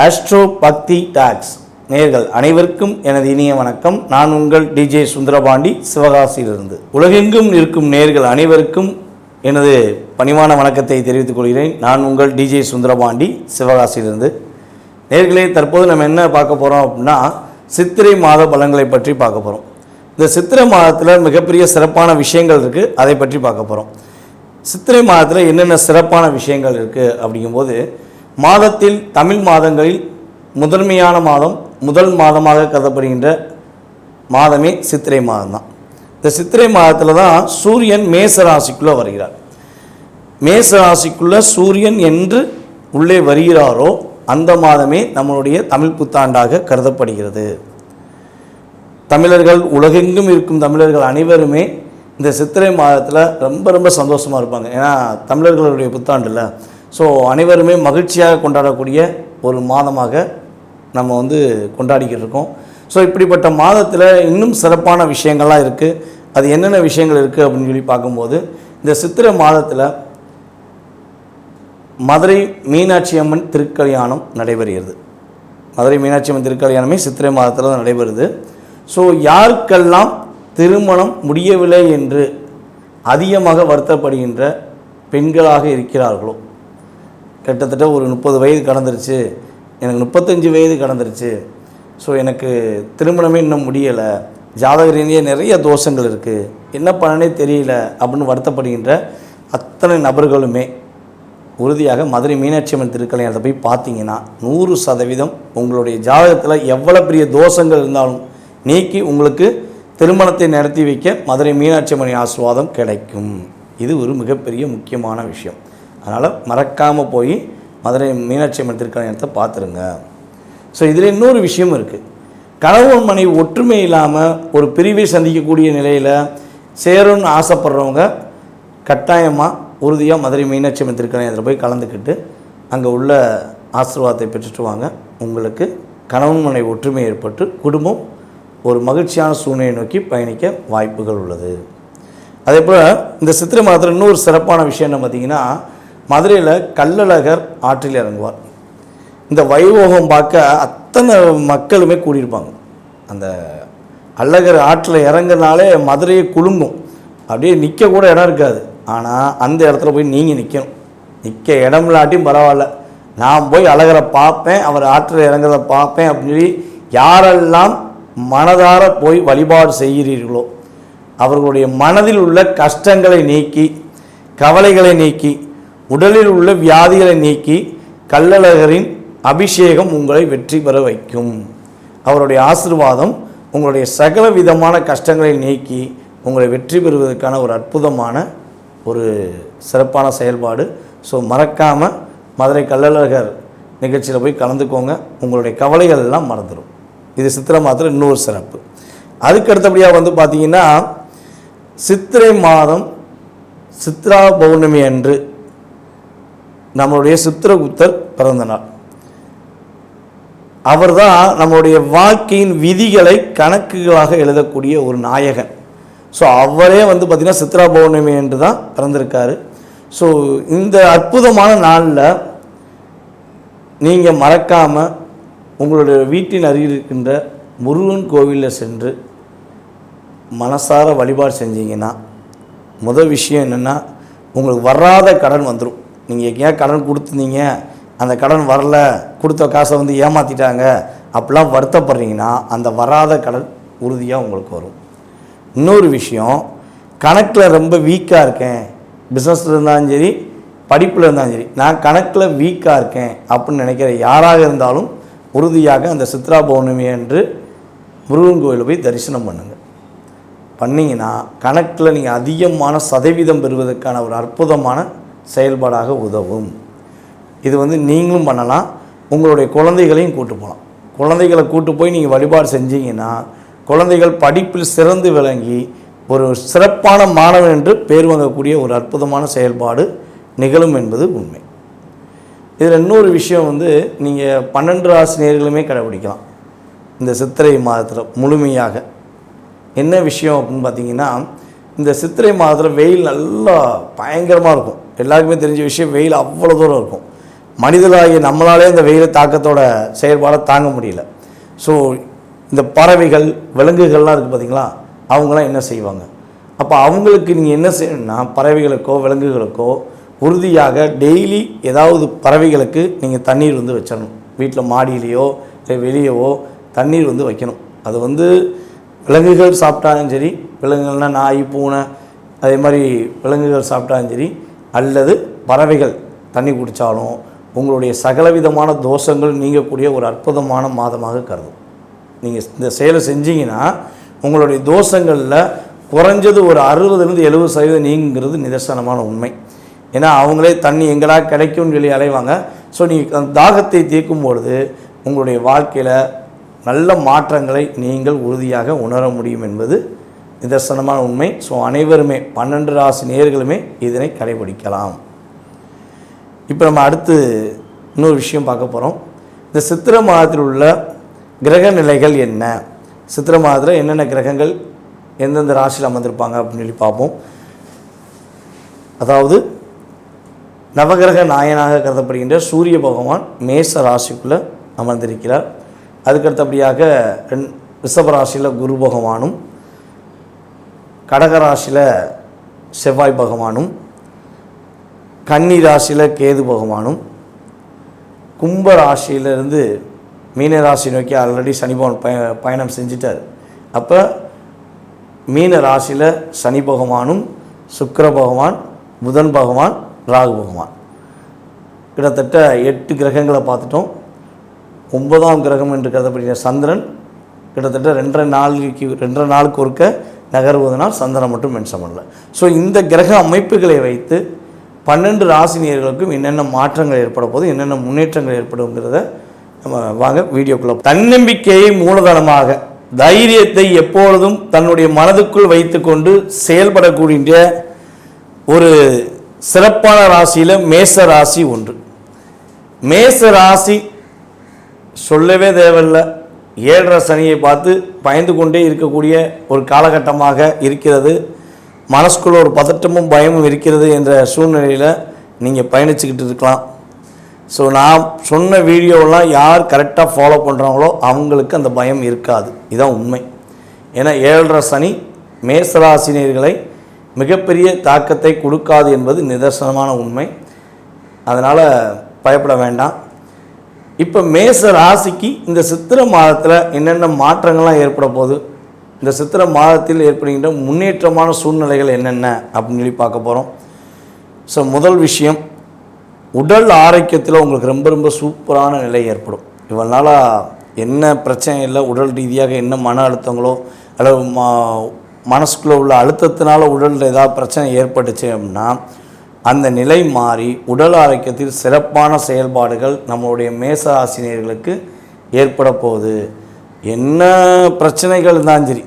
Astro பக்தி tax நேர்கள் அனைவருக்கும் எனது இனிய வணக்கம். நான் உங்கள் டிஜே சுந்தரபாண்டி சிவகாசியிலிருந்து. உலகெங்கும் இருக்கும் நேர்கள் அனைவருக்கும் எனது பணிவான வணக்கத்தை தெரிவித்துக் கொள்கிறேன். நான் உங்கள் டிஜே சுந்தரபாண்டி சிவகாசியிலிருந்து. நேர்களே தற்போது நம்ம என்ன பார்க்க போகிறோம் அப்படின்னா சித்திரை மாத பலன்களை பற்றி பார்க்க போகிறோம் இந்த சித்திரை மாதத்தில் மிகப்பெரிய சிறப்பான விஷயங்கள் இருக்குது அதை பற்றி பார்க்க போகிறோம் சித்திரை மாதத்தில் என்னென்ன சிறப்பான விஷயங்கள் இருக்குது அப்படிங்கும்போது மாதத்தில் தமிழ் மாதங்களில் முதன்மையான மாதம் முதல் மாதமாக கருதப்படுகின்ற மாதமே சித்திரை மாதம்தான். இந்த சித்திரை மாதத்தில் தான் சூரியன் மேச ராசிக்குள்ளே வருகிறார். மேச ராசிக்குள்ளே சூரியன் என்று உள்ளே வருகிறாரோ அந்த மாதமே நம்மளுடைய தமிழ் புத்தாண்டாக கருதப்படுகிறது. தமிழர்கள் உலகெங்கும் இருக்கும் தமிழர்கள் அனைவருமே இந்த சித்திரை மாதத்தில் ரொம்ப ரொம்ப சந்தோஷமாக இருப்பாங்க. ஏன்னா தமிழர்களுடைய புத்தாண்டில் ஸோ அனைவருமே மகிழ்ச்சியாக கொண்டாடக்கூடிய ஒரு மாதமாக நம்ம வந்து கொண்டாடிக்கிட்டு இருக்கோம். ஸோ இப்படிப்பட்ட மாதத்தில் இன்னும் சிறப்பான விஷயங்கள்லாம் இருக்குது அது என்னென்ன விஷயங்கள் இருக்குது அப்படின்னு சொல்லி பார்க்கும்போது இந்த சித்திரை மாதத்தில் மதுரை மீனாட்சி அம்மன் திருக்கல்யாணம் நடைபெறுகிறது. மதுரை மீனாட்சி அம்மன் திருக்கல்யாணமே சித்திரை மாதத்தில் தான் நடைபெறுது. ஸோ யாருக்கெல்லாம் திருமணம் முடியவில்லை என்று அதிகமாக வருத்தப்படுகின்ற பெண்களாக இருக்கிறார்களோ கிட்டத்தட்ட ஒரு முப்பது வயது கடந்துருச்சு. எனக்கு முப்பத்தஞ்சு வயது கடந்துருச்சு. ஸோ எனக்கு திருமணமே இன்னும் முடியலை. ஜாதக ரீதியாக நிறைய தோஷங்கள் இருக்குது என்ன பண்ணனே தெரியல அப்படின்னு வருத்தப்படுகின்ற அத்தனை நபர்களுமே உறுதியாக மதுரை மீனாட்சி அம்மன் திருக்கல்யாணத்தை போய் பார்த்தீங்கன்னா நூறு சதவீதம் உங்களுடைய ஜாதகத்தில் எவ்வளோ பெரிய தோஷங்கள் இருந்தாலும் நீக்கி உங்களுக்கு திருமணத்தை நடத்தி வைக்க மதுரை மீனாட்சி அம்மன் ஆசிர்வாதம் கிடைக்கும். இது ஒரு மிகப்பெரிய முக்கியமான விஷயம். அதனால் மறக்காமல் போய் மதுரை மீனாட்சி அம்மன் திருக்கல்யாணத்தை பார்த்துருங்க. ஸோ இதில் இன்னொரு விஷயம் இருக்குது கணவன் மனைவி ஒற்றுமை இல்லாமல் ஒரு பிரிவை சந்திக்கக்கூடிய நிலையில் சேரும்னு ஆசைப்படுறவங்க கட்டாயமாக உறுதியாக மதுரை மீனாட்சி அம்மன் திருக்கல்யாணத்தில் போய் கலந்துக்கிட்டு அங்கே உள்ள ஆசீர்வாதத்தை பெற்றுட்டு வாங்க. உங்களுக்கு கணவன் மனைவி ஒற்றுமை ஏற்பட்டு குடும்பம் ஒரு மகிழ்ச்சியான சூழ்நிலையை நோக்கி பயணிக்க வாய்ப்புகள் உள்ளது. அதே போல் இந்த சித்திரை மாதத்தில் இன்னொரு சிறப்பான விஷயம் என்ன பார்த்திங்கன்னா மதுரையில் கள்ளழகர் ஆற்றில் இறங்குவார். இந்த வைபோகம் பார்க்க அத்தனை மக்களுமே கூடியிருப்பாங்க. அந்த அழகர் ஆற்றில் இறங்குனாலே மதுரையை குலுங்கும். அப்படியே நிற்க கூட இடம் இருக்காது. ஆனால் அந்த இடத்துல போய் நீங்கள் நிற்கணும் நிற்க இடம் இல்லாட்டியும் பரவாயில்ல. நான் போய் அழகரை பார்ப்பேன் அவர் ஆற்றில் இறங்குறத பார்ப்பேன் அப்படின்னு சொல்லி யாரெல்லாம் மனதார போய் வழிபாடு செய்கிறீர்களோ அவர்களுடைய மனதில் உள்ள கஷ்டங்களை நீக்கி கவலைகளை நீக்கி உடலில் உள்ள வியாதிகளை நீக்கி கள்ளழகரின் அபிஷேகம் உங்களை வெற்றி பெற வைக்கும். அவருடைய ஆசிர்வாதம் உங்களுடைய சகல விதமான கஷ்டங்களை நீக்கி உங்களை வெற்றி பெறுவதற்கான ஒரு அற்புதமான ஒரு சிறப்பான செயல்பாடு. ஸோ மறக்காமல் மதுரை கள்ளழகர் நிகழ்ச்சியில் போய் கலந்துக்கோங்க. உங்களுடைய கவலைகள் எல்லாம் மறந்துடும் இது சித்திரை மாதத்தில் இன்னொரு சிறப்பு. அதுக்கு அடுத்தபடியாக வந்து பார்த்தீங்கன்னா சித்திரை மாதம் சித்ரா பௌர்ணமி அன்று நம்மளுடைய சித்திரகுப்தர் பிறந்த நாள் அவர் தான் நம்மளுடைய வாழ்க்கையின் விதிகளை கணக்குகளாக எழுதக்கூடிய ஒரு நாயகன். ஸோ அவரே வந்து பார்த்திங்கன்னா சித்ரா பௌர்ணமி என்று தான் பிறந்திருக்காரு. ஸோ இந்த அற்புதமான நாளில் நீங்கள் மறக்காமல் உங்களுடைய வீட்டின் அருகில் இருக்கின்ற முருகன் கோவிலில் சென்று மனசார வழிபாடு செஞ்சீங்கன்னா முதல் விஷயம் என்னென்னா உங்களுக்கு வராத கடன் வந்துடும் நீங்கள் எங்கேயா கடன் கொடுத்துருந்தீங்க? அந்த கடன் வரல கொடுத்த காசை வந்து ஏமாற்றிட்டாங்க அப்படிலாம் வருத்தப்படுறீங்கன்னா அந்த வராத கடன் உறுதியாக உங்களுக்கு வரும். இன்னொரு விஷயம் கணக்கில் ரொம்ப வீக்காக இருக்கேன். பிஸ்னஸில் இருந்தாலும் சரி படிப்பில் இருந்தாலும் சரி நான் கணக்கில் வீக்காக இருக்கேன் அப்படின்னு நினைக்கிற யாராக இருந்தாலும் உறுதியாக அந்த சித்ரா பௌர்ணமி என்று முருகன் கோயிலில் போய் தரிசனம் பண்ணுங்கள் பண்ணிங்கன்னா கணக்கில் நீங்கள் அதிகமான சதவீதம் பெறுவதற்கான ஒரு அற்புதமான செயல்பாடாக உதவும். இது வந்து நீங்களும் பண்ணலாம். உங்களுடைய குழந்தைகளையும் கூட்டு போகலாம். குழந்தைகளை கூட்டு போய் நீங்கள் வழிபாடு செஞ்சீங்கன்னா குழந்தைகள் படிப்பில் சிறந்து விளங்கி ஒரு சிறப்பான மாணவன் என்று பேர் வாங்கக்கூடிய ஒரு அற்புதமான செயல்பாடு நிகழும் என்பது உண்மை. இதில் இன்னொரு விஷயம் வந்து நீங்கள் பன்னெண்டு ஆசிரியர்களுமே கடைபிடிக்கலாம். இந்த சித்திரை மாதத்தில் முழுமையாக. என்ன விஷயம் அப்படின்னு பார்த்தீங்கன்னா இந்த சித்திரை மாதத்தில் வெயில் நல்லா பயங்கரமாக இருக்கும். எல்லாருக்குமே தெரிஞ்ச விஷயம் வெயில் அவ்வளோ தூரம் இருக்கும். மனிதர்களாகிய நம்மளாலே இந்த வெயில் தாக்கத்தோட செயல்பாடை தாங்க முடியல. ஸோ இந்த பறவைகள் விலங்குகள்லாம் இருக்குது பார்த்தீங்களா அவங்களாம் என்ன செய்வாங்க? அப்போ அவங்களுக்கு நீங்கள் என்ன செய்யணும்னா பறவைகளுக்கோ விலங்குகளுக்கோ உறுதியாக டெய்லி ஏதாவது பறவைகளுக்கு நீங்கள் தண்ணீர் வந்து வச்சிடணும். வீட்டில் மாடியிலையோ இல்லை வெளியவோ தண்ணீர் வந்து வைக்கணும். அது வந்து விலங்குகள் சாப்பிட்டாலும் சரி விலங்குகள்னால் நாய் பூனை அதே மாதிரி விலங்குகள் சாப்பிட்டாலும் சரி அல்லது பறவைகள் தண்ணி குடித்தாலும் உங்களுடைய சகலவிதமான தோஷங்கள் நீங்கக்கூடிய ஒரு அற்புதமான மாதமாக கருதும். நீங்கள் இந்த செயலை செஞ்சீங்கன்னா உங்களுடைய தோஷங்களில் குறைஞ்சது ஒரு அறுபதுலேருந்து எழுபது சதவீதம் நீங்கிறது நிதர்சனமான உண்மை. ஏன்னா அவங்களே தண்ணி எங்கடா கிடைக்கும்னு சொல்லி அலைவாங்க. ஸோ நீங்கள் அந்த தாகத்தை தீர்க்கும் பொழுது உங்களுடைய வாழ்க்கையில் நல்ல மாற்றங்களை நீங்கள் உறுதியாக உணர முடியும் என்பது நிதர்சனமான உண்மை. ஸோ அனைவருமே பன்னெண்டு ராசி நேயர்களுமே இதனை கடைபிடிக்கலாம். இப்போ நம்ம அடுத்து இன்னொரு விஷயம் பார்க்க போகிறோம் இந்த சித்திரை மாதத்தில் உள்ள கிரக நிலைகள் என்ன? சித்திரை மாதத்தில் என்னென்ன கிரகங்கள் எந்தெந்த ராசியில் அமர்ந்திருப்பாங்க அப்படின்னு சொல்லி பார்ப்போம். அதாவது நவகிரக நாயனாக கருதப்படுகின்ற சூரிய பகவான் மேச ராசிக்குள்ளே அமர்ந்திருக்கிறார். அதுக்கடுத்தபடியாக ரெண் ரிஷப ராசியில் குரு பகவானும் கடகராசியில் செவ்வாய் பகவானும் கன்னி ராசியில் கேது பகவானும் கும்ப ராசியிலிருந்து மீன நோக்கி ஆல்ரெடி சனி பகவான் பய பயணம் செஞ்சிட்டார். அப்போ மீன ராசியில் சனி பகவானும் சுக்கர பகவான் புதன் பகவான் ராகு பகவான். கிட்டத்தட்ட எட்டு கிரகங்களை பார்த்துட்டோம். ஒன்பதாம் கிரகம் என்று கருதப்படுகிற சந்திரன் கிட்டத்தட்ட ரெண்டரை நாளைக்கு ரெண்டரை நாளுக்கு ஒருக்க நகர்வதனால் சந்திரன் மட்டும் மென்ஷன் பண்ணல. ஸோ இந்த கிரக அமைப்புகளை வைத்து பன்னெண்டு ராசினியர்களுக்கும் என்னென்ன மாற்றங்கள் ஏற்பட போது என்னென்ன முன்னேற்றங்கள் ஏற்படுங்கிறத நம்ம வாங்க வீடியோக்குள்ள தன்னம்பிக்கையை மூலதனமாக தைரியத்தை எப்பொழுதும் தன்னுடைய மனதுக்குள் வைத்துக்கொண்டு செயல்படக்கூடிய ஒரு சிறப்பான ராசியில் மேச ராசி ஒன்று. மேச ராசி சொல்லவே தேவையில்லை. ஏழரை சனியை பார்த்து பயந்து கொண்டே இருக்கக்கூடிய ஒரு காலகட்டமாக இருக்கிறது. மனசுக்குள்ள ஒரு பதட்டமும் பயமும் இருக்கிறது என்ற சூழ்நிலையில் நீங்கள் பயணிச்சுக்கிட்டு இருக்கலாம். ஸோ நான் சொன்ன வீடியோவெல்லாம் யார் கரெக்டாக ஃபாலோ பண்ணுறாங்களோ அவங்களுக்கு அந்த பயம் இருக்காது. இதுதான் உண்மை. ஏன்னா ஏழரை சனி மேசராசினியர்களை மிகப்பெரிய தாக்கத்தை கொடுக்காது என்பது நிதர்சனமான உண்மை. அதனால் பயப்பட வேண்டாம். இப்போ மேச ராசிக்கு இந்த சித்திரை மாதத்தில் என்னென்ன மாற்றங்கள்லாம் ஏற்பட போகுது? இந்த சித்திரை மாதத்தில் ஏற்படுகின்ற முன்னேற்றமான சூழ்நிலைகள் என்னென்ன? அப்படின்னு சொல்லி பார்க்க போகிறோம் ஸோ முதல் விஷயம் உடல் ஆரோக்கியத்தில் உங்களுக்கு ரொம்ப ரொம்ப சூப்பரான நிலை ஏற்படும். இவ்வளோ நாளாக என்ன பிரச்சனை இல்லை உடல் ரீதியாக என்ன மன அழுத்தங்களோ அல்லது மனசுக்குள்ளே உள்ள அழுத்தத்தினால உடலில் ஏதாவது பிரச்சனை ஏற்பட்டுச்சு அப்படின்னா அந்த நிலை மாறி உடல் ஆரோக்கியத்தில் சிறப்பான செயல்பாடுகள் நம்மளுடைய மேச ஆசிரியர்களுக்கு ஏற்பட போகுது. என்ன பிரச்சனைகள் இருந்தாலும் சரி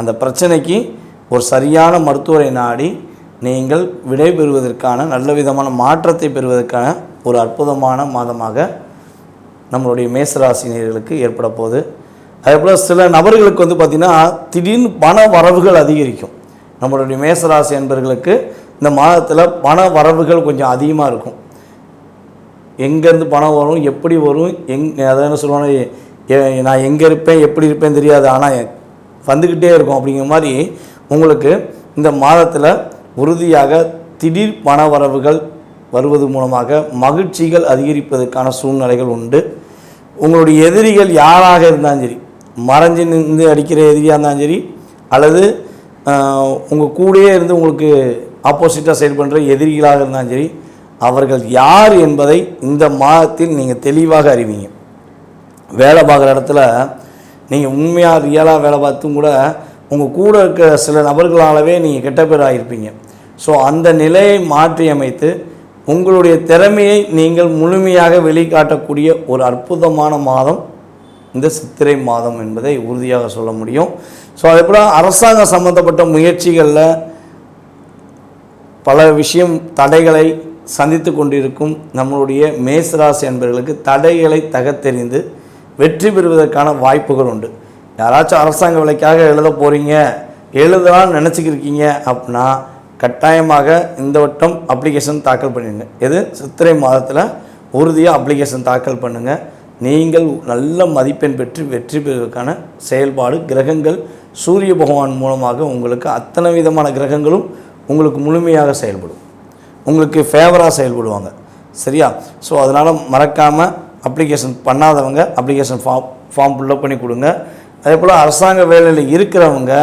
அந்த பிரச்சனைக்கு ஒரு சரியான மருத்துவரை நாடி நீங்கள் விடை பெறுவதற்கான நல்ல விதமான மாற்றத்தை பெறுவதற்கான ஒரு அற்புதமான மாதமாக நம்மளுடைய மேசராசினியர்களுக்கு ஏற்பட போகுது. அதே போல் சில நபர்களுக்கு வந்து பார்த்திங்கன்னா திடீர்னு பண வரவுகள் அதிகரிக்கும். நம்மளுடைய மேசராசி என்பர்களுக்கு இந்த மாதத்தில் பண வரவுகள் கொஞ்சம் அதிகமாக இருக்கும். எங்கேருந்து பணம் வரும் எப்படி வரும் எங் அதை என்ன சொல்லுவாங்க நான் எங்கே இருப்பேன் எப்படி இருப்பேன் தெரியாது. ஆனால் வந்துக்கிட்டே இருக்கும். அப்படிங்கிற மாதிரி உங்களுக்கு இந்த மாதத்தில் உறுதியாக திடீர் பண வரவுகள் வருவது மூலமாக மகிழ்ச்சிகள் அதிகரிப்பதற்கான சூழ்நிலைகள் உண்டு. உங்களுடைய எதிரிகள் யாராக இருந்தாலும் சரி மறைஞ்சு நின்று அடிக்கிற எதிரியாக இருந்தாலும் சரி அல்லது உங்கள் கூடயே இருந்து உங்களுக்கு ஆப்போசிட்டாக செயல்படுற எதிரிகளாக இருந்தாலும் சரி அவர்கள் யார் என்பதை இந்த மாதத்தில் நீங்கள் தெளிவாக அறிவீங்க. வேலை பார்க்குற இடத்துல நீங்கள் உண்மையாக ரியலாக வேலை பார்த்தும் கூட உங்கள் கூட இருக்க சில நபர்களாலவே நீங்கள் கெட்ட பேர் ஆகியிருப்பீங்க ஸோ அந்த நிலையை மாற்றி அமைத்து உங்களுடைய திறமையை நீங்கள் முழுமையாக வெளிக்காட்டக்கூடிய ஒரு அற்புதமான மாதம் இந்த சித்திரை மாதம் என்பதை உறுதியாக சொல்ல முடியும். ஸோ அதே போல் அரசாங்கம் சம்மந்தப்பட்ட முயற்சிகளில் பல விஷயம் தடைகளை சந்தித்து கொண்டிருக்கும் நம்மளுடைய மேசராசி என்பவர்களுக்கு தடைகளை தகத்தெறிந்து வெற்றி பெறுவதற்கான வாய்ப்புகள் உண்டு. யாராச்சும் அரசாங்க விலைக்காக எழுத போகிறீங்க எழுதலாம்னு நினச்சிக்கிருக்கீங்க அப்படின்னா கட்டாயமாக இந்த வட்டம் அப்ளிகேஷன் தாக்கல் பண்ணிடுங்க. எது? சித்திரை மாதத்தில் உறுதியாக அப்ளிகேஷன் தாக்கல் பண்ணுங்கள் நீங்கள் நல்ல மதிப்பெண் பெற்று வெற்றி பெறுவதற்கான செயல்பாடு கிரகங்கள் சூரிய பகவான் மூலமாக உங்களுக்கு அத்தனை விதமான கிரகங்களும் உங்களுக்கு முழுமையாக செயல்படும். உங்களுக்கு ஃபேவராக செயல்படுவாங்க. சரியா? ஸோ அதனால் மறக்காமல் அப்ளிகேஷன் பண்ணாதவங்க அப்ளிகேஷன் ஃபார்ம் ஃபார்ம் ஃபில்லப் பண்ணி கொடுங்க. அதே போல் அரசாங்க வேலையில் இருக்கிறவங்க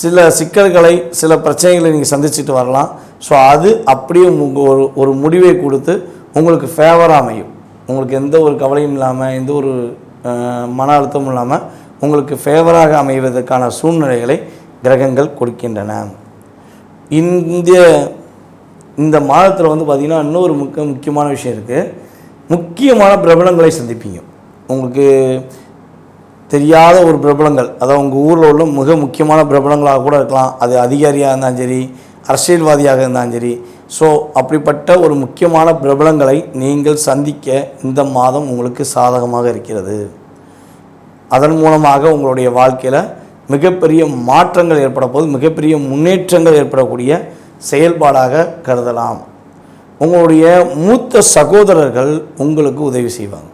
சில சிக்கல்களை சில பிரச்சனைகளை நீங்கள் சந்திச்சுட்டு வரலாம். ஸோ அது அப்படியே உங்கள் ஒரு ஒரு முடிவை கொடுத்து உங்களுக்கு ஃபேவராக அமையும். உங்களுக்கு எந்த ஒரு கவலையும் இல்லாமல் எந்த ஒரு மன அழுத்தமும் இல்லாமல் உங்களுக்கு ஃபேவராக அமைவதற்கான சூழ்நிலைகளை கிரகங்கள் கொடுக்கின்றன. இந்திய இந்த மாதத்தில் வந்து பார்த்திங்கன்னா இன்னொரு முக்கிய முக்கியமான விஷயம் இருக்குது முக்கியமான பிரபலங்களை சந்திப்பீங்க. உங்களுக்கு தெரியாத ஒரு பிரபலங்கள் அதாவது உங்கள் ஊரில் உள்ள மிக முக்கியமான பிரபலங்களாக கூட இருக்கலாம். அது அதிகாரியாக இருந்தாலும் சரி அரசியல்வாதியாக இருந்தாலும் சரி. ஸோ அப்படிப்பட்ட ஒரு முக்கியமான பிரபலங்களை நீங்கள் சந்திக்க இந்த மாதம் உங்களுக்கு சாதகமாக இருக்கிறது. அதன் மூலமாக உங்களுடைய வாழ்க்கையில் மிகப்பெரிய மாற்றங்கள் ஏற்பட போது மிகப்பெரிய முன்னேற்றங்கள் ஏற்படக்கூடிய செயல்பாடாக கருதலாம். உங்களுடைய மூத்த சகோதரர்கள் உங்களுக்கு உதவி செய்வாங்க.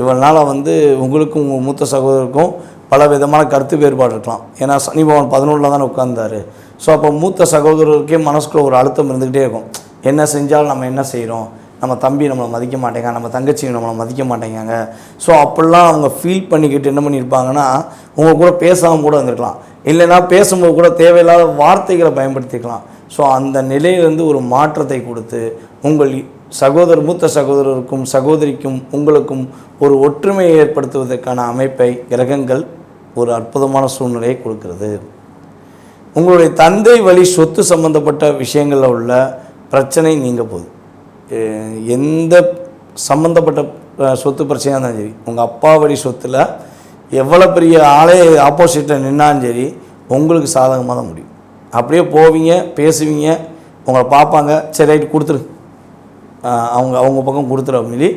இவனால் வந்து உங்களுக்கும் உங்கள் மூத்த சகோதரருக்கும் பல விதமான கருத்து வேறுபாடு இருக்கலாம். ஏன்னா சனி பகவான் பதினொன்றில் தானே உட்கார்ந்தார். ஸோ அப்போ மூத்த சகோதரருக்கே மனசுக்குள்ள ஒரு அழுத்தம் இருந்துக்கிட்டே இருக்கும். என்ன செஞ்சாலும் நம்ம என்ன செய்கிறோம் நம்ம தம்பி நம்மளை மதிக்க மாட்டேங்க நம்ம தங்கச்சி நம்மளை மதிக்க மாட்டேங்காங்க. ஸோ அப்படிலாம் அவங்க ஃபீல் பண்ணிக்கிட்டு என்ன பண்ணியிருப்பாங்கன்னா உங்கள் கூட பேசாமல் கூட இருந்திருக்கலாம். இல்லைன்னா பேசும்போது கூட தேவையில்லாத வார்த்தைகளை பயன்படுத்திக்கலாம். ஸோ அந்த நிலையிலேருந்து ஒரு மாற்றத்தை கொடுத்து உங்கள் சகோதரர் மூத்த சகோதரருக்கும் சகோதரிக்கும் உங்களுக்கும் ஒரு ஒற்றுமையை ஏற்படுத்துவதற்கான அமைப்பை கிரகங்கள் ஒரு அற்புதமான சூழ்நிலையை கொடுக்கிறது. உங்களுடைய தந்தை வழி சொத்து சம்பந்தப்பட்ட விஷயங்களில் உள்ள பிரச்சனை நீங்க போகுது. எந்த சம்மந்தப்பட்ட சொத்து பிரச்சனையாக இருந்தாலும் சரி உங்கள் அப்பா வழி சொத்தில் எவ்வளோ பெரிய ஆளே ஆப்போசிட்டில் நின்னாலும் சரி உங்களுக்கு சாதகமாக தான் முடியும். அப்படியே போவீங்க பேசுவீங்க உங்களை பார்ப்பாங்க சரி ரைட்டு கொடுத்துரு. அவங்க அவங்க பக்கம் கொடுத்துரு அப்படின்னு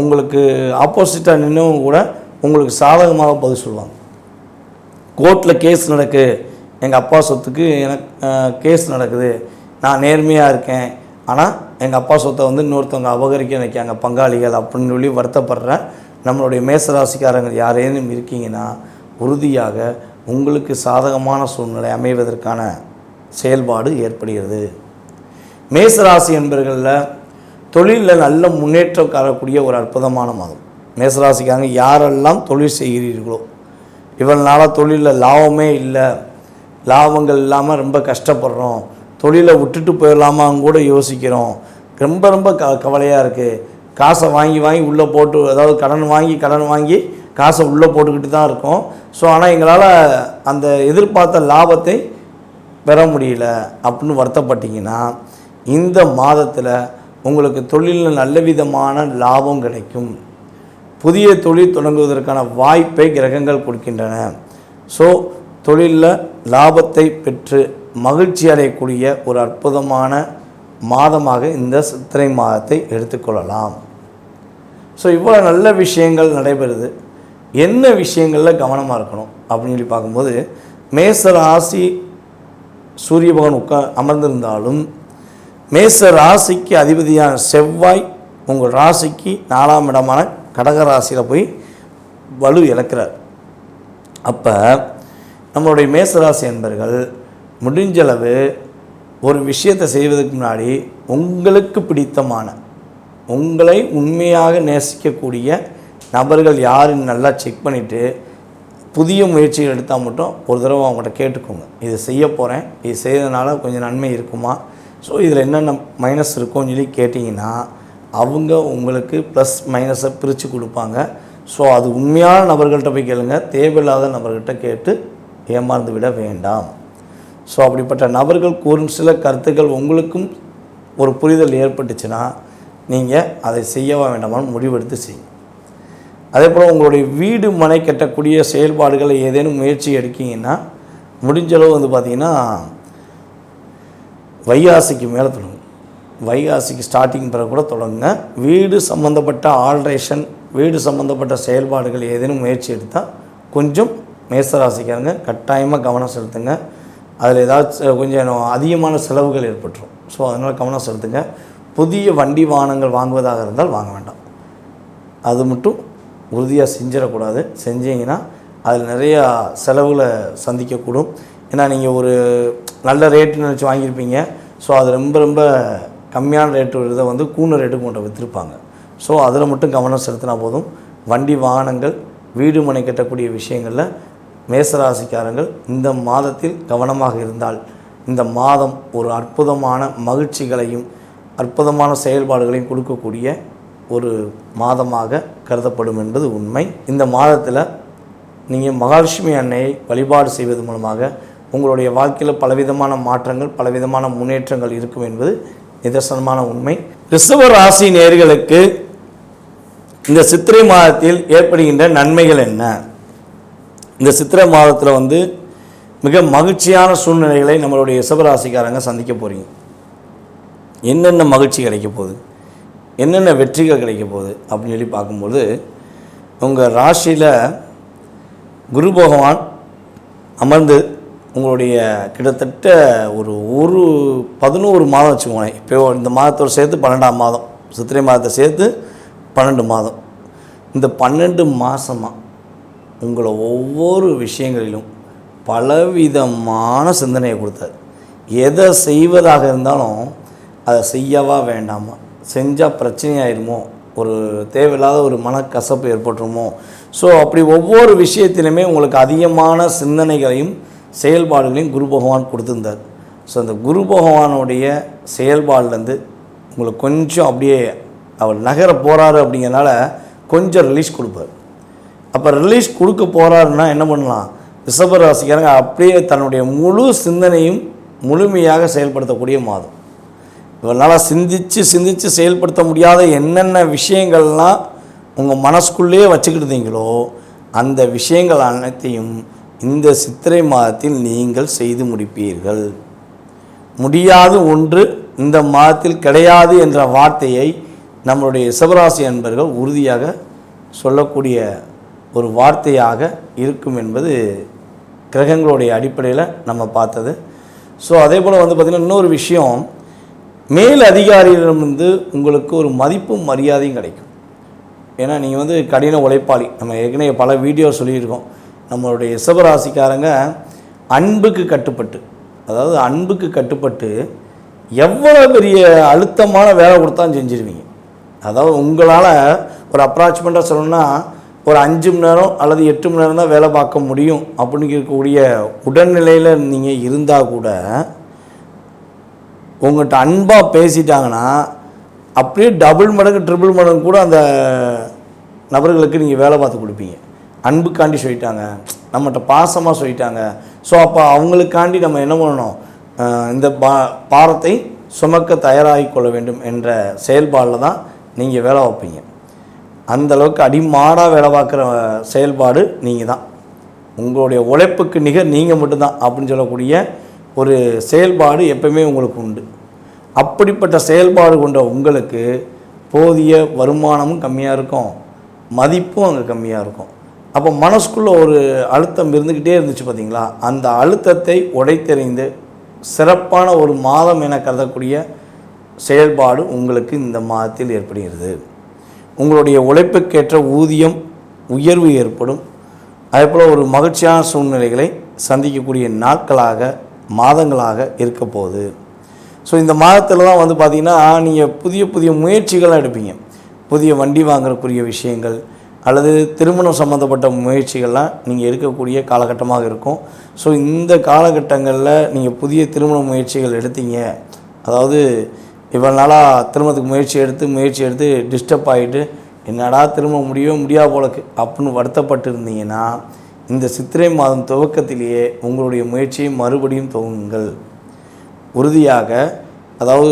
உங்களுக்கு ஆப்போசிட்டாக நின்றவங்க கூட உங்களுக்கு சாதகமாக பதில் சொல்லுவாங்க. கோர்ட்டில் கேஸ் நடக்கு எங்கள் அப்பா சொத்துக்கு எனக்கு கேஸ் நடக்குது நான் நேர்மையாக இருக்கேன் ஆனால் எங்கள் அப்பா சொத்தை வந்து இன்னொருத்தவங்க அபகரிக்க நினைக்காங்க பங்காளிகள் அப்படின்னு சொல்லி வருத்தப்படுற நம்மளுடைய மேசராசிக்காரங்க யாரேனும் இருக்கீங்கன்னா உறுதியாக உங்களுக்கு சாதகமான சூழ்நிலை அமைவதற்கான செயல்பாடு ஏற்படுகிறது. மேசராசி என்பர்களில் தொழிலில் நல்ல முன்னேற்றம் காணக்கூடிய ஒரு அற்புதமான மாதம். மேசராசிக்காரங்க யாரெல்லாம் தொழில் செய்கிறீர்களோ இவ்வளோ நாளாக தொழிலில் லாபமே இல்லை லாபங்கள் இல்லாமல் ரொம்ப கஷ்டப்படுறோம் தொழிலை விட்டுட்டு போயிடலாமான்னு கூட யோசிக்கிறோம். ரொம்ப ரொம்ப க கவலையாக இருக்குது காசை வாங்கி வாங்கி உள்ளே போட்டு அதாவது கடன் வாங்கி கடன் வாங்கி காசை உள்ளே போட்டுக்கிட்டு தான் இருக்கோம். ஸோ ஆனால் எங்களால் அந்த எதிர்பார்த்த லாபத்தை பெற முடியல அப்படின்னு வருத்தப்பட்டீங்கன்னா இந்த மாதத்தில் உங்களுக்கு தொழிலில் நல்ல விதமான லாபம் கிடைக்கும். புதிய தொழில் தொடங்குவதற்கான வாய்ப்பை கிரகங்கள் கொடுக்கின்றன. ஸோ தொழிலில் லாபத்தை பெற்று மகிழ்ச்சி அடையக்கூடிய ஒரு அற்புதமான மாதமாக இந்த சித்திரை மாதத்தை எடுத்துக்கொள்ளலாம் ஸோ இவ்வளோ நல்ல விஷயங்கள் நடைபெறுது. என்ன விஷயங்களில் கவனமாக இருக்கணும்? அப்படின்னு சொல்லி பார்க்கும்போது மேச ராசி சூரிய பகவான் உட்கா அமர்ந்திருந்தாலும் மேச ராசிக்கு அதிபதியான செவ்வாய் உங்கள் ராசிக்கு நாலாம் இடமான கடக ராசியில் போய் வலு இழக்கிறார். அப்போ நம்மளுடைய மேசராசி என்பர்கள் முடிஞ்சளவு ஒரு விஷயத்தை செய்வதற்கு முன்னாடி உங்களுக்கு பிடித்தமான உங்களை உண்மையாக நேசிக்கக்கூடிய நபர்கள் யாருன்னு நல்லா செக் பண்ணிவிட்டு புதிய முயற்சிகள் எடுத்தால் மட்டும் ஒரு தடவை அவங்கள்ட்ட கேட்டுக்கோங்க. இது செய்ய போகிறேன் இது செய்யறதுனால கொஞ்சம் நன்மை இருக்குமா? ஸோ இதில் என்னென்ன மைனஸ் இருக்கும்னு சொல்லி கேட்டிங்கன்னா அவங்க உங்களுக்கு ப்ளஸ் மைனஸை பிரித்து கொடுப்பாங்க. ஸோ அது உண்மையான நபர்கள்ட்ட போய் கேளுங்க. தேவையில்லாத நபர்கிட்ட கேட்டு ஏமாந்து விட வேண்டாம். ஸோ அப்படிப்பட்ட நபர்கள் கூறும் சில கருத்துக்கள் உங்களுக்கும் ஒரு புரிதல் ஏற்பட்டுச்சுன்னா நீங்கள் அதை செய்யவா வேண்டாமான்னு முடிவெடுத்து செய்யுங்க. அதே போல் உங்களுடைய வீடு மனை கட்டக்கூடிய செயல்பாடுகளை ஏதேனும் முயற்சி எடுக்கீங்கன்னா முடிஞ்சளவு வந்து பார்த்திங்கன்னா வைகாசிக்கு மேலே தொடங்கும். வைகாசிக்கு ஸ்டார்டிங் பிறகு கூட தொடங்குங்க. வீடு சம்மந்தப்பட்ட ஆல்ட்ரேஷன் வீடு சம்மந்தப்பட்ட செயல்பாடுகள் ஏதேனும் முயற்சி எடுத்தால் கொஞ்சம் மேசராசிக்காரங்க கட்டாயமாக கவனம் செலுத்துங்க. அதில் ஏதாச்சும் கொஞ்சம் அதிகமான செலவுகள் ஏற்பட்டுரும். ஸோ அதனால் கவனம் செலுத்துங்க. புதிய வண்டி வாகனங்கள் வாங்குவதாக இருந்தால் வாங்க வேண்டாம். அது மட்டும் உறுதியாக செஞ்சிடக்கூடாது. செஞ்சீங்கன்னா அதில் நிறையா செலவுகளை சந்திக்கக்கூடும். ஏன்னா நீங்கள் ஒரு நல்ல ரேட்டு நினச்சி வாங்கியிருப்பீங்க. ஸோ அது ரொம்ப ரொம்ப கம்மியான ரேட்டு இதை வந்து கூண ரேட்டுக்கு கொண்டு விற்றுருப்பாங்க ஸோ அதில் மட்டும் கவனம் செலுத்தினா போதும். வண்டி வாகனங்கள் வீடு மனை கட்டக்கூடிய விஷயங்களில் மேசராசிக்காரங்கள் இந்த மாதத்தில் கவனமாக இருந்தால் இந்த மாதம் ஒரு அற்புதமான மகிழ்ச்சிகளையும் அற்புதமான செயல்பாடுகளையும் கொடுக்கக்கூடிய ஒரு மாதமாக கருதப்படும் என்பது உண்மை. இந்த மாதத்தில் நீங்கள் மகாலட்சுமி அன்னையை வழிபாடு செய்வது மூலமாக உங்களுடைய வாழ்க்கையில் பலவிதமான மாற்றங்கள் பலவிதமான முன்னேற்றங்கள் இருக்கும் என்பது நிதர்சனமான உண்மை. ரிசவ ராசி நேர்களுக்கு இந்த சித்திரை மாதத்தில் ஏற்படுகின்ற நன்மைகள் என்ன? இந்த சித்திரை மாதத்தில் வந்து மிக மகிழ்ச்சியான சூழ்நிலைகளை நம்மளுடைய சிவராசிக்காரங்க சந்திக்க போகிறீங்க என்னென்ன மகிழ்ச்சி கிடைக்க போகுது? என்னென்ன வெற்றிகள் கிடைக்க போகுது? அப்படின்னு சொல்லி பார்க்கும்போது உங்கள் ராசியில் குரு பகவான் அமர்ந்து உங்களுடைய கிட்டத்தட்ட ஒரு ஒரு பதினோரு மாதம் வச்சுக்கோங்களேன். இப்போ இந்த மாதத்தோடு சேர்த்து பன்னெண்டாம் மாதம். சித்திரை மாதத்தை சேர்த்து பன்னெண்டு மாதம். இந்த பன்னெண்டு மாதமாக உங்களை ஒவ்வொரு விஷயங்களிலும் பலவிதமான சிந்தனையை கொடுத்தாரு. எதை செய்வதாக இருந்தாலும் அதை செய்யவா வேண்டாமா? செஞ்சால் பிரச்சனையாயிருமோ? ஒரு தேவையில்லாத ஒரு மனக்கசப்பு ஏற்பட்டுருமோ? ஸோ அப்படி ஒவ்வொரு விஷயத்திலுமே உங்களுக்கு அதிகமான சிந்தனைகளையும் செயல்பாடுகளையும் குரு பகவான் கொடுத்துருந்தார். ஸோ அந்த குரு பகவானுடைய செயல்பாடுலேருந்து உங்களுக்கு கொஞ்சம் அப்படியே அவர் நகர போகிறாரு அப்படிங்கிறனால கொஞ்சம் ரிலீஸ் கொடுப்பார். அப்போ ரிலீஸ் கொடுக்க போகிறாருன்னா என்ன பண்ணலாம்? ரிஷப ராசிக்காரங்க அப்படியே தன்னுடைய முழு சிந்தனையும் முழுமையாக செயல்படுத்தக்கூடிய மாதம். இவனால் சிந்தித்து சிந்தித்து செயல்படுத்த முடியாத என்னென்ன விஷயங்கள்லாம் உங்கள் மனசுக்குள்ளேயே வச்சுக்கிட்டு அந்த விஷயங்கள் அனைத்தையும் இந்த சித்திரை மாதத்தில் நீங்கள் செய்து முடிப்பீர்கள். முடியாது ஒன்று இந்த மாதத்தில் கிடையாது என்ற வார்த்தையை நம்மளுடைய சிவராசி அன்பர்கள் உறுதியாக சொல்லக்கூடிய ஒரு வார்த்தையாக இருக்கும் என்பது கிரகங்களுடைய அடிப்படையில் நம்ம பார்த்தது. ஸோ அதே போல் வந்து பார்த்திங்கன்னா இன்னொரு விஷயம் மேல் அதிகாரியிடமிருந்து உங்களுக்கு ஒரு மதிப்பும் மரியாதையும் கிடைக்கும். ஏன்னா நீங்கள் வந்து கடின உழைப்பாளி. நம்ம ஏற்கனவே பல வீடியோ சொல்லியிருக்கோம். நம்மளுடைய சிவராசிக்காரங்க அன்புக்கு கட்டுப்பட்டு அதாவது அன்புக்கு கட்டுப்பட்டு எவ்வளோ பெரிய அழுத்தமான வேலை கொடுத்தாலும் செஞ்சிருவீங்க. அதாவது உங்களால் ஒரு அப்ராச்மெண்ட்டாக சொல்லணும்னா ஒரு அஞ்சு மணி நேரம் அல்லது எட்டு மணி நேரம் தான் வேலை பார்க்க முடியும் அப்படின்னு இருக்கக்கூடிய உடல்நிலையில் நீங்கள் இருந்தால் கூட உங்கள்கிட்ட அன்பாக பேசிட்டாங்கன்னா அப்படியே டபுள் மடங்கு ட்ரிபிள் மடங்கு கூட அந்த நபர்களுக்கு நீங்கள் வேலை பார்த்து கொடுப்பீங்க. அன்புக்காண்டி சொல்லிட்டாங்க நம்மகிட்ட பாசமாக சொல்லிட்டாங்க. ஸோ அப்போ அவங்களுக்காண்டி நம்ம என்ன பண்ணணும்? இந்த பா பாரத்தை சுமக்க தயாராகி கொள்ள வேண்டும் என்ற செயல்பாடில் தான் நீங்கள் வேலை வைப்பீங்க அந்த அளவுக்கு அடிமாடாக வேலை பார்க்குற செயல்பாடு நீங்கள் தான் உங்களுடைய உழைப்புக்கு நிகர் நீங்கள் மட்டும்தான் அப்படின்னு சொல்லக்கூடிய ஒரு செயல்பாடு எப்பவுமே உங்களுக்கு உண்டு. அப்படிப்பட்ட செயல்பாடு கொண்ட உங்களுக்கு போதிய வருமானமும் கம்மியாக இருக்கும். மதிப்பும் அங்கே கம்மியாக இருக்கும். அப்போ மனசுக்குள்ளே ஒரு அழுத்தம் இருந்துக்கிட்டே இருந்துச்சு பார்த்தீங்களா அந்த அழுத்தத்தை உடைத்தெறிந்து சிறப்பான ஒரு மாதம் என கருதக்கூடிய செயல்பாடு உங்களுக்கு இந்த மாதத்தில் ஏற்படுகிறது. உங்களுடைய உழைப்புக்கேற்ற ஊதியம் உயர்வு ஏற்படும். அதேபோல் ஒரு மகிழ்ச்சியான சூழ்நிலைகளை சந்திக்கக்கூடிய நாட்களாக மாதங்களாக இருக்க போகுது. ஸோ இந்த மாதத்தில் தான் வந்து பார்த்திங்கன்னா நீங்கள் புதிய புதிய முயற்சிகளாக எடுப்பீங்க. புதிய வண்டி வாங்குறக்குரிய விஷயங்கள் அல்லது திருமணம் சம்மந்தப்பட்ட முயற்சிகள்லாம் நீங்கள் எடுக்கக்கூடிய காலகட்டமாக இருக்கும். ஸோ இந்த காலகட்டங்களில் நீங்கள் புதிய திருமண முயற்சிகள் எடுத்தீங்க. அதாவது இவ்வளோ நாளாக திருமணத்துக்கு முயற்சி எடுத்து முயற்சி எடுத்து டிஸ்டர்ப் ஆகிட்டு என்னடா திரும்ப முடியவே முடியா போலக்கு அப்படின்னு வருத்தப்பட்டு இருந்தீங்கன்னா இந்த சித்திரை மாதம் துவக்கத்திலேயே உங்களுடைய முயற்சியை மறுபடியும் துவங்குங்கள். உறுதியாக அதாவது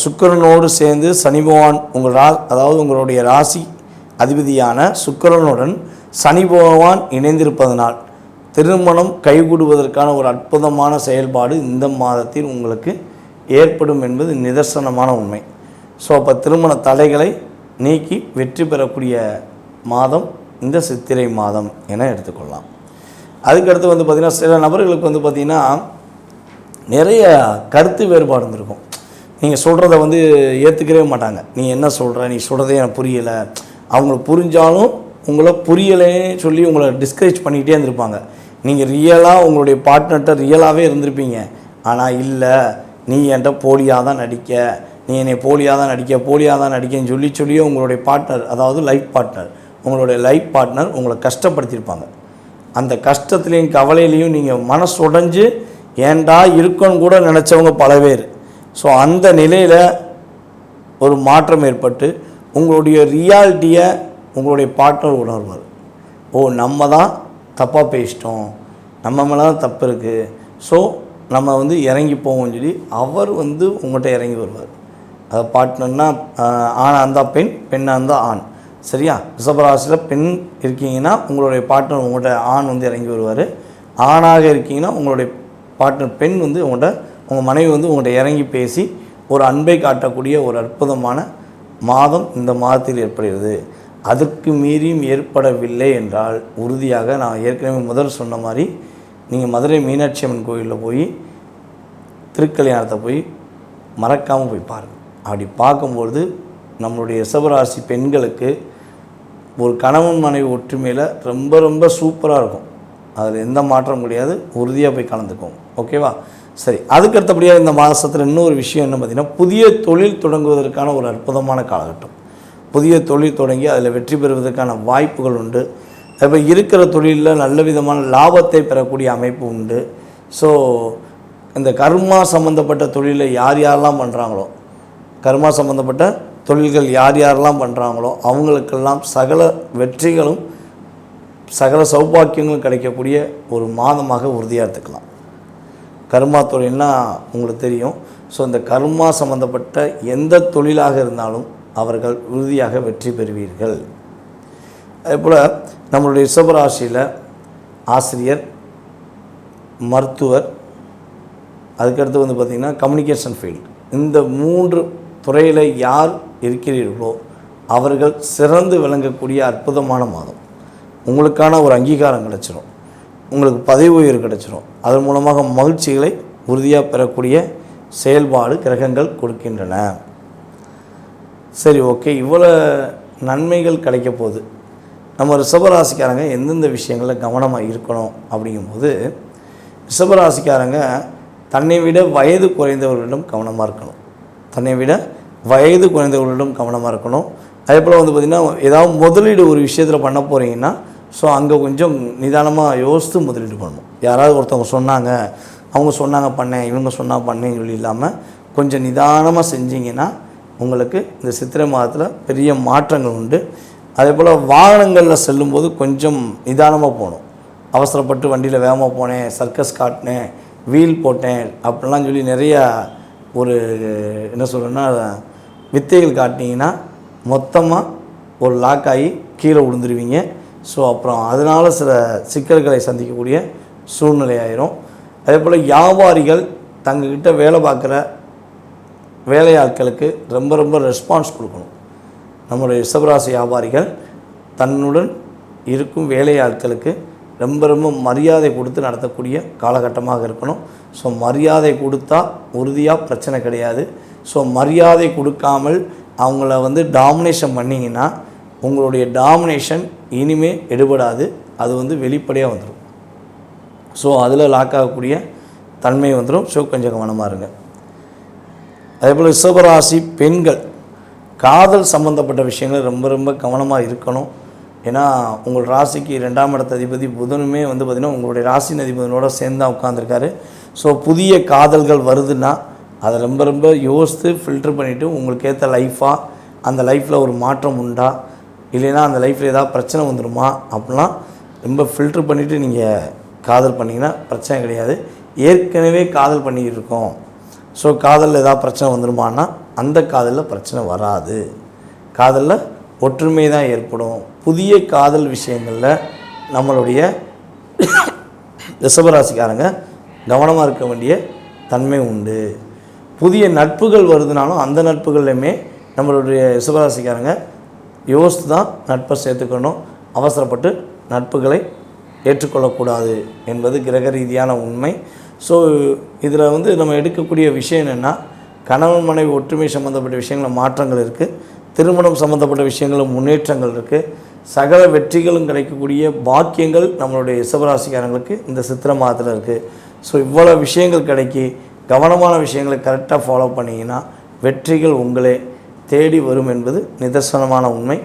சுக்கரனோடு சேர்ந்து சனி பகவான் உங்கள் ரா அதாவது உங்களுடைய ராசி அதிபதியான சுக்கரனுடன் சனி பகவான் இணைந்திருப்பதனால் திருமணம் கைகூடுவதற்கான ஒரு அற்புதமான செயல்பாடு இந்த மாதத்தில் உங்களுக்கு ஏற்படும் என்பது நிதர்சனமான உண்மை. ஸோ அப்போ திருமண தடைகளை நீக்கி வெற்றி பெறக்கூடிய மாதம் இந்த சித்திரை மாதம் என எடுத்துக்கொள்ளலாம். அதுக்கடுத்து வந்து பார்த்திங்கன்னா சில நபர்களுக்கு வந்து பார்த்திங்கன்னா நிறைய கருத்து வேறுபாடு இருந்திருக்கும். நீங்கள் சொல்கிறத வந்து ஏற்றுக்கவே மாட்டாங்க. நீ என்ன சொல்கிற நீ சொல்கிறதே எனக்கு புரியலை. அவங்களுக்கு புரிஞ்சாலும் உங்களை புரியலைன்னு சொல்லி உங்களை டிஸ்கரேஜ் பண்ணிக்கிட்டே இருந்திருப்பாங்க. நீங்கள் ரியலாக உங்களுடைய பார்ட்னர்கிட்ட ரியலாகவே இருந்திருப்பீங்க. ஆனால் இல்லை நீ என்கிட்ட போலியாக தான் நடிக்க. நீ என்னை போலியாக தான் நடிக்க போலியாக தான் நடிக்கன்னு சொல்லி சொல்லியே உங்களுடைய பார்ட்னர் அதாவது லைஃப் பார்ட்னர் உங்களுடைய லைஃப் பார்ட்னர் உங்களை கஷ்டப்படுத்தியிருப்பாங்க. அந்த கஷ்டத்துலேயும் கவலையிலையும் நீங்கள் மனசு உடஞ்சு ஏன்டா இருக்கணும் கூட நினச்சவங்க பல பேர். ஸோ அந்த நிலையில் ஒரு மாற்றம் ஏற்பட்டு உங்களுடைய ரியாலிட்டியை உங்களுடைய பார்ட்னர் உணர்வார். ஓ நம்ம தான் தப்பாக பேசிட்டோம். நம்ம மேலே தான் தப்பு இருக்குது ஸோ நம்ம வந்து இறங்கி போவோம்னு சொல்லி அவர் வந்து உங்கள்கிட்ட இறங்கி வருவார். அது பார்ட்னர்னா ஆணாக இருந்தால் பெண் பெண்ணாக இருந்தால் ஆண். சரியா? ரிஷபராசியில் பெண் இருக்கீங்கன்னா உங்களுடைய பார்ட்னர் உங்கள்கிட்ட ஆண் வந்து இறங்கி வருவார். ஆணாக இருக்கீங்கன்னா உங்களுடைய பார்ட்னர் பெண் வந்து உங்கள்கிட்ட உங்கள் மனைவி வந்து உங்கள்கிட்ட இறங்கி பேசி ஒரு அன்பை காட்டக்கூடிய ஒரு அற்புதமான மாதம் இந்த மாதத்தில் ஏற்படுகிறது. அதற்கு மீறியும் ஏற்படவில்லை என்றால் உறுதியாக நான் ஏற்கனவே முதல் சொன்ன மாதிரி நீங்கள் மதுரை மீனாட்சி அம்மன் கோயிலில் போய் திருக்கல்யாணத்தை போய் மறக்காமல் போய் பாருங்கள் அப்படி பார்க்கும்பொழுது நம்மளுடைய ரிஷபராசி பெண்களுக்கு ஒரு கணவன் மனைவி ஒற்றுமையில் ரொம்ப ரொம்ப சூப்பராக இருக்கும். அதில் எந்த மாற்றம் கிடையாது. உறுதியாக போய் கலந்துக்கும் ஓகேவா சரி அதுக்கு அடுத்தபடியாக இந்த மாதத்தில் இன்னொரு விஷயம் என்ன பார்த்திங்கன்னா புதிய தொழில் தொடங்குவதற்கான ஒரு அற்புதமான காலகட்டம். புதிய தொழில் தொடங்கி அதில் வெற்றி பெறுவதற்கான வாய்ப்புகள் உண்டு. இப்போ இருக்கிற தொழிலில் நல்ல விதமான லாபத்தை பெறக்கூடிய அமைப்பு உண்டு. ஸோ இந்த கர்மா சம்மந்தப்பட்ட தொழிலை யார் யாரெல்லாம் பண்ணுறாங்களோ கர்மா சம்மந்தப்பட்ட தொழில்கள் யார் யாரெல்லாம் பண்ணுறாங்களோ அவங்களுக்கெல்லாம் சகல வெற்றிகளும் சகல சௌபாக்கியங்களும் கிடைக்கக்கூடிய ஒரு மாதமாக உறுதியாக எடுத்துக்கலாம். கர்மா தொழில்னா உங்களுக்கு தெரியும். ஸோ இந்த கர்மா சம்மந்தப்பட்ட எந்த தொழிலாக இருந்தாலும் அவர்கள் உறுதியாக வெற்றி பெறுவீர்கள். அதேபோல் நம்மளுடைய ரிஷபராசியில் ஆசிரியர் மருத்துவர் அதுக்கடுத்து வந்து பார்த்திங்கன்னா கம்யூனிகேஷன் ஃபீல்டு இந்த மூன்று துறையில் யார் இருக்கிறீர்களோ அவர்கள் சிறந்து விளங்கக்கூடிய அற்புதமான மாதம். உங்களுக்கான ஒரு அங்கீகாரம் கிடைச்சிரும். உங்களுக்கு பதவி உயர்வு கிடைச்சிரும். அதன் மூலமாக மகிழ்ச்சிகளை உறுதியாக பெறக்கூடிய செயல்பாடு கிரகங்கள் கொடுக்கின்றன. சரி ஓகே இவ்வளோ நன்மைகள் கிடைக்க போகுது. நம்ம ரிஷபராசிக்காரங்க எந்தெந்த விஷயங்களில் கவனமாக இருக்கணும் அப்படிங்கும்போது ரிஷபராசிக்காரங்க தன்னை விட வயது குறைந்தவர்களிடம் கவனமாக இருக்கணும். தன்னை விட வயது குறைந்தவர்களிடம் கவனமாக இருக்கணும். அதே போல் வந்து பார்த்திங்கன்னா ஏதாவது முதலீடு ஒரு விஷயத்தில் பண்ண போகிறீங்கன்னா ஸோ அங்கே கொஞ்சம் நிதானமாக யோசித்து முதலீடு பண்ணணும். யாராவது ஒருத்தவங்க சொன்னாங்க அவங்க சொன்னாங்க பண்ணேன் இவங்க சொன்னால் பண்ணேன்னு சொல்லி இல்லாமல் கொஞ்சம் நிதானமாக செஞ்சீங்கன்னா உங்களுக்கு இந்த சித்திரை மாதத்தில் பெரிய மாற்றங்கள் உண்டு. அதே போல் வாகனங்களில் செல்லும்போது கொஞ்சம் நிதானமாக போகணும் அவசரப்பட்டு வண்டியில் வேகமாக போனேன் சர்க்கஸ் காட்டினேன் வீல் போட்டேன் அப்படிலாம் சொல்லி நிறையா ஒரு என்ன சொல்கிறேன்னா வித்தைகள் காட்டினீங்கன்னா மொத்தமாக ஒரு லாக் ஆகி கீழே விழுந்துருவீங்க. ஸோ அப்புறம் அதனால் சில சிக்கல்களை சந்திக்கக்கூடிய சூழ்நிலை ஆயிரும். அதே போல் வியாபாரிகள் தங்கக்கிட்ட வேலை பார்க்குற வேலையாட்களுக்கு ரொம்ப ரொம்ப ரெஸ்பான்ஸ் கொடுக்கணும். நம்முடைய ரிஷபராசி வியாபாரிகள் தன்னுடன் இருக்கும் வேலையாட்களுக்கு ரொம்ப ரொம்ப மரியாதை கொடுத்து நடத்தக்கூடிய காலகட்டமாக இருக்கணும். ஸோ மரியாதை கொடுத்தா உறுதியாக பிரச்சனை கிடையாது. ஸோ மரியாதை கொடுக்காமல் அவங்கள வந்து டாமினேஷன் பண்ணிங்கன்னா உங்களுடைய டாமினேஷன் இனிமே எடுபடாது. அது வந்து வெளிப்படையாக வந்துடும் ஸோ அதில் லாக் ஆகக்கூடிய தன்மை வந்துடும் ஸோ கொஞ்சம் கவனமாக இருங்க. அதே போல் ரிஷபராசி பெண்கள். காதல் சம்மந்தப்பட்ட விஷயங்கள் ரொம்ப ரொம்ப கவனமாக இருக்கணும். ஏன்னா உங்கள் ராசிக்கு ரெண்டாம் இடத்த அதிபதி புதனுமே வந்து பார்த்திங்கன்னா உங்களுடைய ராசி அதிபதினோட சேர்ந்து தான் உட்காந்துருக்காரு ஸோ புதிய காதல்கள் வருதுன்னா அதை ரொம்ப ரொம்ப யோசித்து ஃபில்டர் பண்ணிவிட்டு உங்களுக்கு ஏற்ற லைஃபாக அந்த லைஃப்பில் ஒரு மாற்றம் உண்டா? இல்லைன்னா அந்த லைஃப்பில் ஏதாவது பிரச்சனை வந்துடுமா அப்படிலாம் ரொம்ப ஃபில்டர் பண்ணிவிட்டு நீங்கள் காதல் பண்ணிங்கன்னா பிரச்சனை கிடையாது. ஏற்கனவே காதல் பண்ணிக்கிட்டு இருக்கோம். ஸோ காதலில் ஏதாவது பிரச்சனை வந்துடுமான்னா அந்த காதலில் பிரச்சனை வராது. காதலில் ஒற்றுமை தான் ஏற்படும். புதிய காதல் விஷயங்களில் நம்மளுடைய ரிஷபராசிக்காரங்க கவனமாக இருக்க வேண்டிய தன்மை உண்டு. புதிய நட்புகள் வருதுனாலும் அந்த நட்புகள்லையுமே நம்மளுடைய ரிஷபராசிக்காரங்க யோசித்து தான் நட்பை சேர்த்துக்கணும். அவசரப்பட்டு நட்புகளை ஏற்றுக்கொள்ளக்கூடாது என்பது கிரக ரீதியான உண்மை. ஸோ இதில் வந்து நம்ம எடுக்கக்கூடிய விஷயம் என்னென்னா கணவன் மனைவி ஒற்றுமை சம்மந்தப்பட்ட விஷயங்களில் மாற்றங்கள் இருக்குது திருமணம் சம்மந்தப்பட்ட விஷயங்களும் முன்னேற்றங்கள் இருக்குது சகல வெற்றிகளும் கிடைக்கக்கூடிய பாக்கியங்கள் நம்மளுடைய சிவராசிக்காரங்களுக்கு இந்த சித்திரை மாதத்தில் இருக்குது ஸோ இவ்வளோ விஷயங்கள் கிடைக்கி கவனமான விஷயங்களை கரெக்டாக ஃபாலோ பண்ணிங்கன்னா வெற்றிகள் உங்களே தேடி வரும் என்பது நிதர்சனமான உண்மை.